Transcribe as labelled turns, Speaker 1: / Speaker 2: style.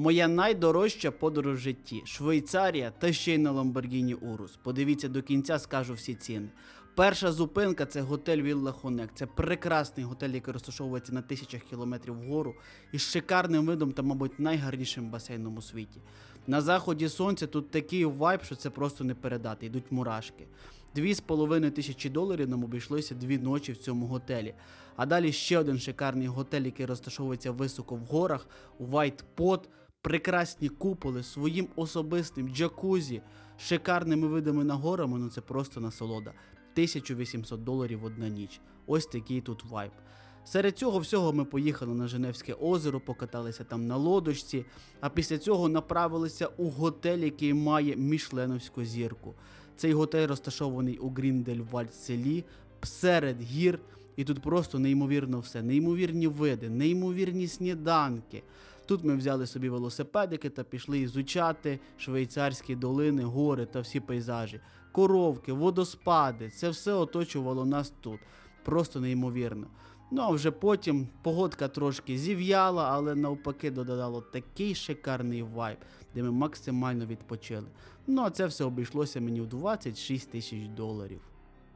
Speaker 1: Моя найдорожча подорож в житті Швейцарія та ще й на Lamborghini Urus. Подивіться до кінця, скажу всі ціни. Перша зупинка це готель Вілла Хонек. Це прекрасний готель, який розташовується на тисячах кілометрів вгору із шикарним видом та, мабуть, найгарнішим басейном у світі. На заході сонця тут такий вайб, що це просто не передати, йдуть мурашки. Дві з половиною тисячі доларів нам обійшлося дві ночі в цьому готелі. А далі ще один шикарний готель, який розташовується високо в горах, White Pot, прекрасні куполи, своїм особистим джакузі, шикарними видами на горами, ну це просто насолода. 1800 доларів одна ніч. Ось такий тут вайб. Серед цього всього ми поїхали на Женевське озеро, покаталися там на лодочці, а після цього направилися у готель, який має мішленовську зірку. Цей готель розташований у Гріндельвальд селі, серед гір, і тут просто неймовірно все. Неймовірні види, неймовірні сніданки. Тут ми взяли собі велосипедики та пішли ізучати швейцарські долини, гори та всі пейзажі. Коровки, водоспади, це все оточувало нас тут. Просто неймовірно. Ну а вже потім погодка трошки зів'яла, але навпаки додало такий шикарний вайб, де ми максимально відпочили. Ну а це все обійшлося мені в 26 тисяч доларів.